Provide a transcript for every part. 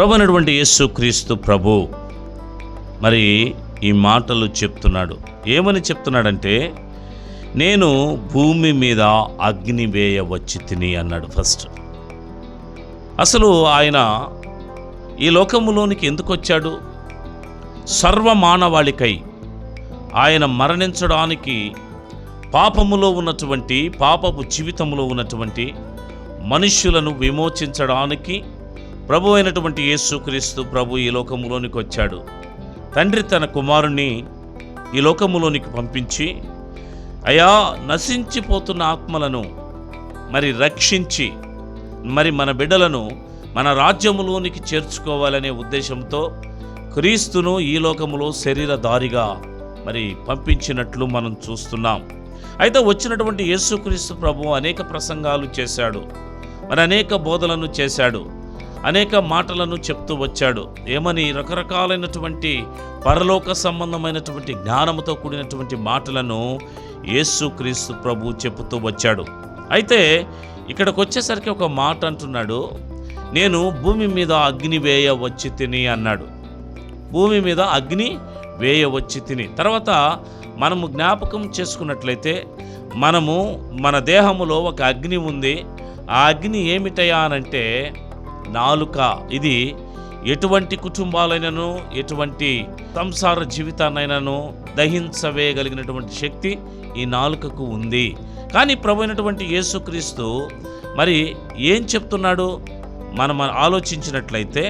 ప్రభు అనేటువంటి యేసు క్రీస్తు ప్రభు మరి ఈ మాటలు చెప్తున్నాడు. ఏమని చెప్తున్నాడంటే నేను భూమి మీద అగ్ని వేయ వచ్చి తిని అన్నాడు ఫస్ట్. అసలు ఆయన ఈ లోకములోనికి ఎందుకు వచ్చాడు సర్వమానవాళికై ఆయన మరణించడానికి పాపములో ఉన్నటువంటి పాపపు జీవితంలో ఉన్నటువంటి మనుష్యులను విమోచించడానికి ప్రభు అయినటువంటి యేసుక్రీస్తు ప్రభు ఈ లోకములోనికి వచ్చాడు. తండ్రి తన కుమారుని ఈ లోకములోనికి పంపించి అయా నశించిపోతున్న ఆత్మలను మరి రక్షించి మరి మన బిడ్డలను మన రాజ్యములోనికి చేర్చుకోవాలనే ఉద్దేశంతో క్రీస్తును ఈ లోకములో శరీరధారిగా మరి పంపించినట్లు మనం చూస్తున్నాం. అయితే వచ్చినటువంటి యేసుక్రీస్తు ప్రభు అనేక ప్రసంగాలు చేశాడు. మరి అనేక బోధలను చేశాడు. అనేక మాటలను చెప్తూ వచ్చాడు. ఏమని? రకరకాలైనటువంటి పరలోక సంబంధమైనటువంటి జ్ఞానముతో కూడినటువంటి మాటలను యేసుక్రీస్తు ప్రభు చెబుతూ వచ్చాడు. అయితే ఇక్కడికి వచ్చేసరికి ఒక మాట అంటున్నాడు. నేను భూమి మీద అగ్ని వేయ వచ్చి తిని అన్నాడు. భూమి మీద అగ్ని వేయ వచ్చి తిని. తర్వాత మనము జ్ఞాపకం చేసుకున్నట్లయితే మనము మన దేహములో ఒక అగ్ని ఉంది. ఆ అగ్ని ఏమిటయా అనంటే నాలుక. ఇది ఎటువంటి కుటుంబాలైనను ఎటువంటి సంసార జీవితాన్నైనాను దహించవేయగలిగినటువంటి శక్తి ఈ నాలుకకు ఉంది. కానీ ప్రభు అయినటువంటి యేసుక్రీస్తు మరి ఏం చెప్తున్నాడు? మనం ఆలోచించినట్లయితే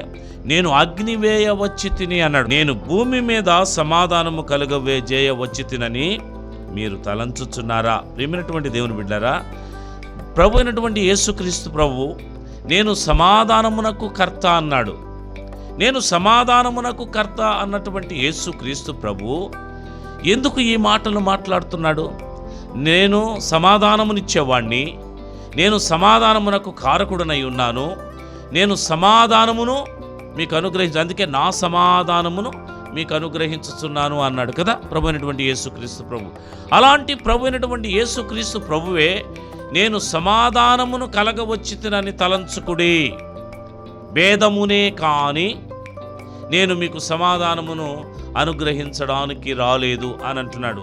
నేను అగ్ని వేయ వచ్చి తిని అన్నాడు. నేను భూమి మీద సమాధానము కలుగవే చేయ వచ్చి తినని మీరు తలంచుచున్నారా? ప్రేమైనటువంటి దేవుని బిడ్డారా ప్రభు అయినటువంటి యేసుక్రీస్తు ప్రభు నేను సమాధానమునకు కర్త అన్నాడు. నేను సమాధానమునకు కర్త అన్నటువంటి యేసుక్రీస్తు ప్రభు ఎందుకు ఈ మాటలు మాట్లాడుతున్నాడు? నేను సమాధానమునిచ్చేవాణ్ణి నేను సమాధానమునకు కారకుడనై ఉన్నాను నేను సమాధానమును మీకు అనుగ్రహించ అందుకే నా సమాధానమును మీకు అనుగ్రహించుతున్నాను అన్నాడు కదా ప్రభు అయినటువంటి యేసుక్రీస్తు ప్రభు. అలాంటి ప్రభు అయినటువంటి యేసుక్రీస్తు ప్రభువే నేను సమాధానమును కలగవచ్చితినని తలంచుకుడి. భేదమునే కాని నేను మీకు సమాధానమును అనుగ్రహించడానికి రాలేదు అని అంటున్నాడు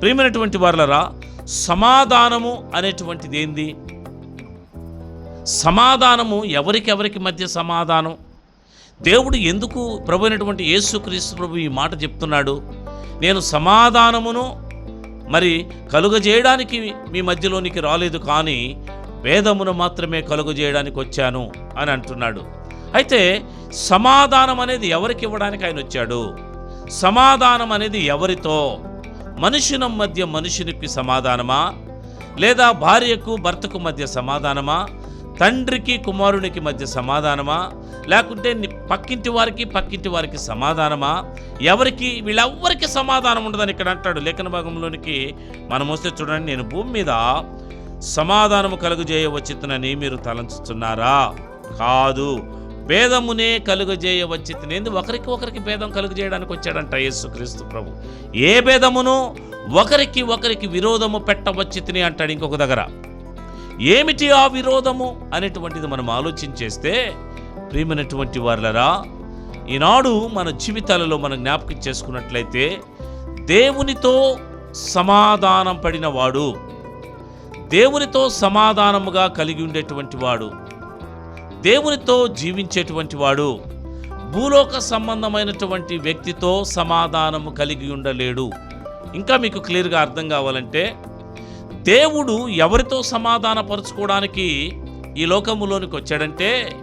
ప్రియమైనటువంటి వారులరా సమాధానము అనేటువంటిది ఏంది? సమాధానము ఎవరికెవరికి మధ్య సమాధానం? దేవుడు ఎందుకు ప్రభు అయినటువంటి యేసుక్రీస్తు ప్రభు ఈ మాట చెప్తున్నాడు? నేను సమాధానమును మరి కలుగజేయడానికి మీ మధ్యలోనికి రాలేదు కానీ వేదమును మాత్రమే కలుగజేయడానికి వచ్చాను అని అంటున్నాడు. అయితే సమాధానం అనేది ఎవరికి ఇవ్వడానికి ఆయన వచ్చాడు? సమాధానం అనేది ఎవరితో? మనుషుల మధ్య మనుషునికి సమాధానమా? లేదా భార్యకు భర్తకు మధ్య సమాధానమా? తండ్రికి కుమారునికి మధ్య సమాధానమా? లేకుంటే పక్కింటి వారికి పక్కింటి వారికి సమాధానమా? ఎవరికి వీళ్ళెవ్వరికి సమాధానం ఉండదని ఇక్కడ అంటాడు లేఖన భాగంలోనికి. మనం వస్తే చూడండి నేను భూమి మీద సమాధానము కలుగజేయవచ్చితునని మీరు తలంచుతున్నారా కాదు. భేదమునే కలుగజేయవచ్చితునేంది ఒకరికి ఒకరికి భేదం కలుగజేయడానికి వచ్చాడంట యేసుక్రీస్తు ప్రభు. ఏ భేదమును? ఒకరికి ఒకరికి విరోధము పెట్టవచ్చితిని అంటాడు ఇంకొక దగ్గర. ఏమిటి ఆ విరోధము? అనేటువంటిది మనం ఆలోచించేస్తే ప్రియమైనటువంటి వారులరా ఈనాడు మన జీవితాలలో మనం జ్ఞాపకం చేసుకున్నట్లయితే దేవునితో సమాధానం పడిన వాడు దేవునితో సమాధానముగా కలిగి ఉండేటువంటి వాడు దేవునితో జీవించేటువంటి వాడు భూలోక సంబంధమైనటువంటి వ్యక్తితో సమాధానము కలిగి ఉండలేడు. ఇంకా మీకు క్లియర్గా అర్థం కావాలంటే దేవుడు ఎవరితో సమాధానపరచుకోవడానికి ఈ లోకములోనికి వచ్చాడంటే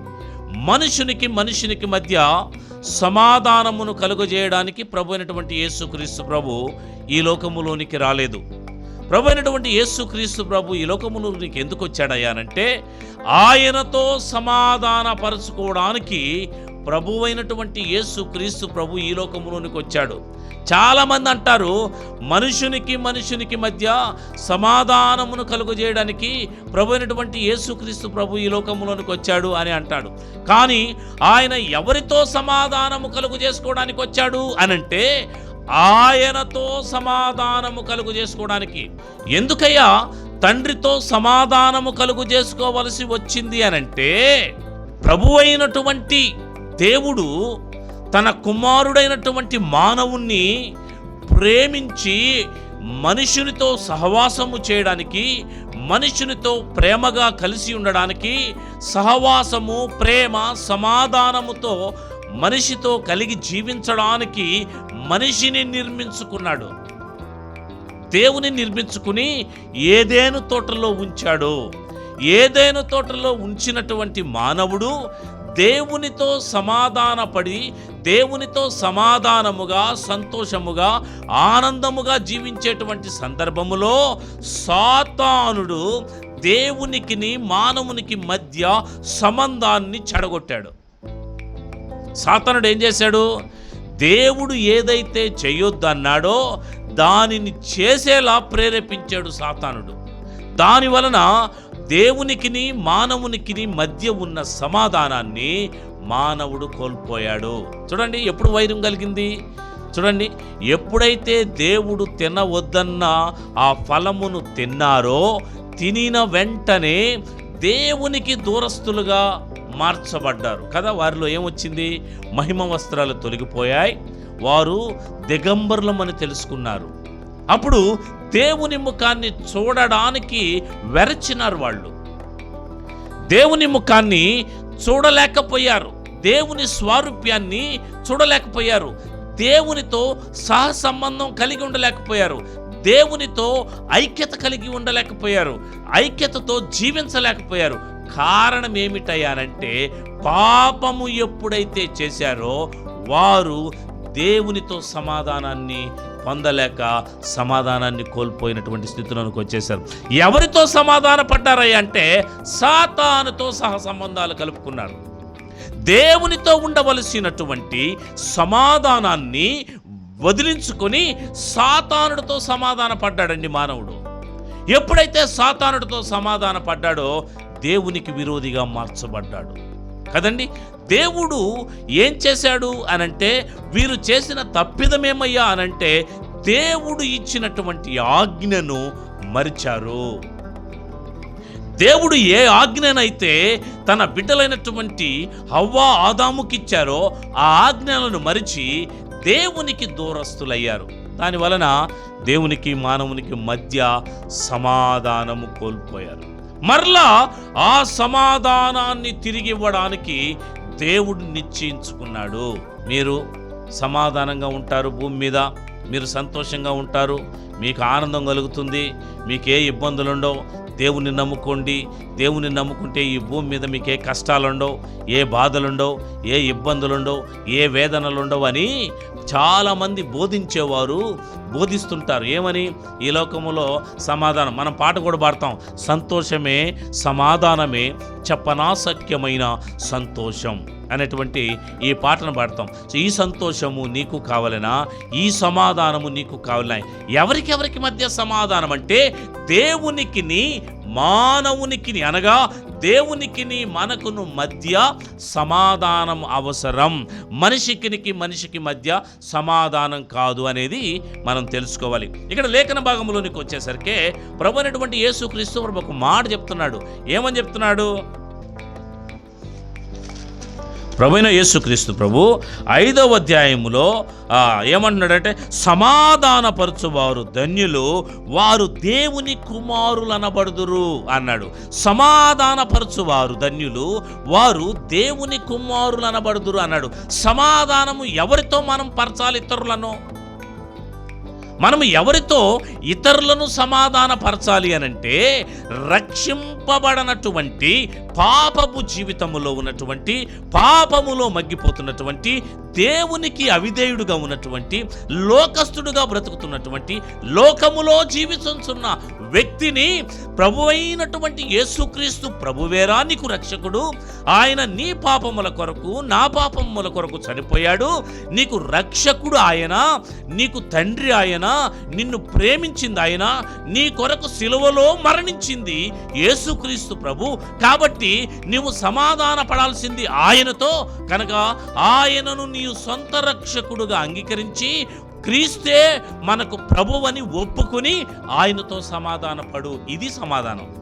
మనుషునికి మనుషునికి మధ్య సమాధానమును కలుగజేయడానికి ప్రభు అయినటువంటి యేసుక్రీస్తు ప్రభు ఈ లోకములోనికి రాలేదు. ప్రభు అయినటువంటి యేసుక్రీస్తు ప్రభు ఈ లోకములోనికి ఎందుకు వచ్చాడయ్యానంటే ఆయనతో సమాధానపరచుకోవడానికి ప్రభు అయినటువంటి యేసుక్రీస్తు ప్రభు ఈ లోకములోనికి వచ్చాడు. చాలామంది అంటారు మనుషునికి మనుషునికి మధ్య సమాధానమును కలుగజేయడానికి ప్రభు అయినటువంటి యేసుక్రీస్తు ప్రభు ఈ లోకంలోనికి వచ్చాడు అని అంటాడు. కానీ ఆయన ఎవరితో సమాధానము కలుగు చేసుకోవడానికి వచ్చాడు అనంటే ఆయనతో సమాధానము కలుగు చేసుకోవడానికి ఎందుకయ్యా? తండ్రితో సమాధానము కలుగు చేసుకోవలసి వచ్చింది అనంటే ప్రభు అయినటువంటి దేవుడు తన కుమారుడైనటువంటి మానవుణ్ణి ప్రేమించి మనుషునితో సహవాసము చేయడానికి మనుషునితో ప్రేమగా కలిసి ఉండడానికి సహవాసము ప్రేమ సమాధానముతో మనిషితో కలిగి జీవించడానికి మనిషిని నిర్మించుకున్నాడు. దేవుని నిర్మించుకుని ఏదేను తోటలో ఉంచాడు ఏదేను తోటలో ఉంచినటువంటి మానవుడు దేవునితో సమాధానపడి దేవునితో సమాధానముగా సంతోషముగా ఆనందముగా జీవించేటువంటి సందర్భములో సాతానుడు దేవునికిని మానవునికి మధ్య సంబంధాన్ని చెడగొట్టాడు. సాతానుడు ఏం చేశాడు? దేవుడు ఏదైతే చేయొద్దన్నాడో దానిని చేసేలా ప్రేరేపించాడు సాతానుడు. దాని వలన దేవునికిని మానవునికిని మధ్య ఉన్న సమాధానాన్ని మానవుడు కోల్పోయాడు. చూడండి ఎప్పుడు వైరం కలిగింది? చూడండి ఎప్పుడైతే దేవుడు తినవద్దన్న ఆ ఫలమును తిన్నారో తినిన వెంటనే దేవునికి దూరస్తులుగా మార్చబడ్డారు. కదా వారిలో ఏమొచ్చింది? మహిమ వస్త్రాలు తొలగిపోయాయి. వారు దిగంబరులమని తెలుసుకున్నారు. అప్పుడు దేవుని ముఖాన్ని చూడడానికి వెరచినారు వాళ్ళు. దేవుని ముఖాన్ని చూడలేకపోయారు. దేవుని స్వారూప్యాన్ని చూడలేకపోయారు. దేవునితో సహ సంబంధం కలిగి ఉండలేకపోయారు. దేవునితో ఐక్యత కలిగి ఉండలేకపోయారు. ఐక్యతతో జీవించలేకపోయారు. కారణం ఏమిటయ్యారంటే పాపము ఎప్పుడైతే చేశారో వారు దేవునితో సమాధానాన్ని పొందలేక సమాధానాన్ని కోల్పోయినటువంటి స్థితిలోనికి వచ్చేశారు. ఎవరితో సమాధాన పడ్డారయ్య అంటే సాతానుతో సహ సంబంధాలు కలుపుకున్నారు. దేవునితో ఉండవలసినటువంటి సమాధానాన్ని వదిలించుకొని సాతానుడితో సమాధాన పడ్డాడండి మానవుడు. ఎప్పుడైతే సాతానుడితో సమాధాన పడ్డాడో దేవునికి విరోధిగా మార్చబడ్డాడు. కదండి? దేవుడు ఏం చేశాడు అనంటే వీరు చేసిన తప్పిదమేమయ్యా అనంటే దేవుడు ఇచ్చినటువంటి ఆజ్ఞను మరిచారు. దేవుడు ఏ ఆజ్ఞనైతే తన బిడ్డలైనటువంటి హవ్వా ఆదాముకిచ్చారో ఆ ఆజ్ఞలను మరిచి దేవునికి దూరస్తులయ్యారు దాని వలన దేవునికి మానవునికి మధ్య సమాధానము కోల్పోయారు. మరలా ఆ సమాధానాన్ని తిరిగి ఇవ్వడానికి దేవుడు నిశ్చయించుకున్నాడు. మీరు సమాధానంగా ఉంటారు భూమి మీద మీరు సంతోషంగా ఉంటారు మీకు ఆనందం కలుగుతుంది మీకు ఏ ఇబ్బందులు ఉండవు దేవుని నమ్ముకోండి. దేవుని నమ్ముకుంటే ఈ భూమి మీద మీకు ఏ కష్టాలుండవు ఏ బాధలుండవు ఏ ఇబ్బందులుండవు ఏ వేదనలుండవు అని చాలామంది బోధించేవారు బోధిస్తుంటారు. ఏమని? ఈ లోకములో సమాధానం. మనం పాట కూడా పాడతాం. సంతోషమే సమాధానమే చెప్పనాసక్యమైన సంతోషం. అనేటువంటి ఈ పాటను పాడతాం. సో ఈ సంతోషము నీకు కావాలనా? ఈ సమాధానము నీకు కావాలనా? ఎవరికెవరికి మధ్య సమాధానం అంటే దేవునికిని మానవునికిని అనగా దేవునికిని మనకును మధ్య సమాధానం అవసరం. మనిషికినికి మనిషికి మధ్య సమాధానం కాదు అనేది మనం తెలుసుకోవాలి. ఇక్కడ లేఖన భాగంలోనికి వచ్చేసరికి ప్రభు అనేటువంటి యేసుక్రీస్తు ప్రభు ఒక మాట చెప్తున్నాడు. ఏమని చెప్తున్నాడు? ప్రభుైన యేసుక్రీస్తు ప్రభు ఐదవ అధ్యాయములో ఏమంటున్నాడంటే సమాధానపరచువారు ధన్యులు వారు దేవుని కుమారులు అనబడుదురు అన్నాడు. సమాధానపరచువారు ధన్యులు వారు దేవుని కుమారులు అనబడుదురు అన్నాడు. సమాధానము ఎవరితో మనం పరచాలి ఇతరులను? మనం ఎవరితో ఇతరులను సమాధానపరచాలి అనంటే రక్షింపబడనటువంటి పాపపు జీవితములో ఉన్నటువంటి పాపములో మగ్గిపోతున్నటువంటి దేవునికి అవిధేయుడుగా ఉన్నటువంటి లోకస్తుడుగా బ్రతుకుతున్నటువంటి లోకములో జీవించున్న వ్యక్తిని ప్రభు అయినటువంటి యేసుక్రీస్తు ప్రభువేరా నీకు రక్షకుడు. ఆయన నీ పాపముల కొరకు నా పాపముల కొరకు చనిపోయాడు. నీకు రక్షకుడు ఆయన నీకు తండ్రి ఆయన నిన్ను ప్రేమించింది ఆయన నీ కొరకు సిలువలో మరణించింది యేసుక్రీస్తు ప్రభు. కాబట్టి నీవు సమాధాన పడాల్సింది ఆయనతో. కనుక ఆయనను నీవు సొంత రక్షకుడుగా అంగీకరించి క్రీస్తే మనకు ప్రభువని ఒప్పుకొని ఆయనతో సమాధానపడు. ఇది సమాధానం.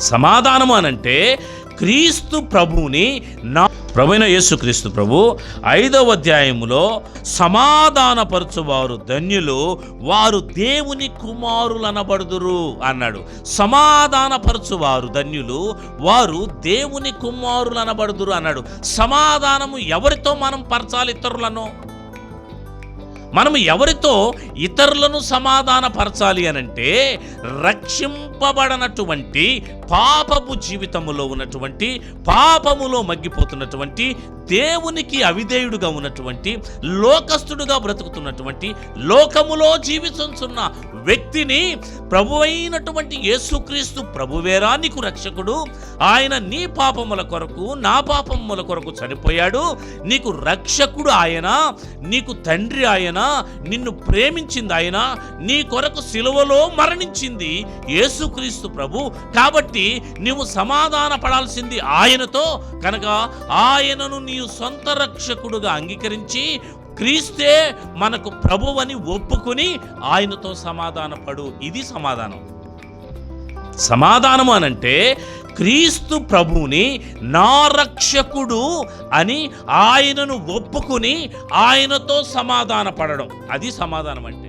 సమాధానము అనంటే క్రీస్తు ప్రభువుని నా ప్రభుైన యేసు క్రీస్తు ప్రభు ఐదవ అధ్యాయములో సమాధానపరచువారు ధన్యులు వారు దేవుని కుమారులు అనబడుదురు అన్నాడు. సమాధానపరచువారు ధన్యులు వారు దేవుని కుమారులు అనబడుదురు అన్నాడు. సమాధానము ఎవరితో మనం పరచాలి ఇతరులను? మనము ఎవరితో ఇతరులను సమాధానపరచాలి అనంటే రక్షింపబడనటువంటి పాపపు జీవితములో ఉన్నటువంటి పాపములో మగ్గిపోతున్నటువంటి దేవునికి అవిధేయుడుగా ఉన్నటువంటి లోకస్తుడుగా బ్రతుకుతున్నటువంటి లోకములో జీవించున్న వ్యక్తిని ప్రభు అయినటువంటి యేసుక్రీస్తు ప్రభువేరా నీకు రక్షకుడు. ఆయన నీ పాపముల కొరకు నా పాపముల కొరకు చనిపోయాడు. నీకు రక్షకుడు ఆయన నీకు తండ్రి ఆయన నిన్ను ప్రేమించింది ఆయన నీ కొరకు సిలువలో మరణించింది యేసుక్రీస్తు ప్రభు. కాబట్టి నీవు సమాధాన పడాల్సింది ఆయనతో. కనుక ఆయనను నీ సొంత రక్షకుడుగా అంగీకరించి క్రీస్తే మనకు ప్రభువని ఒప్పుకొని ఆయనతో సమాధానపడు. ఇది సమాధానం. సమాధానము అనంటే క్రీస్తు ప్రభువుని నా రక్షకుడు అని ఆయనను ఒప్పుకుని ఆయనతో సమాధాన పడడం అది సమాధానం అంటే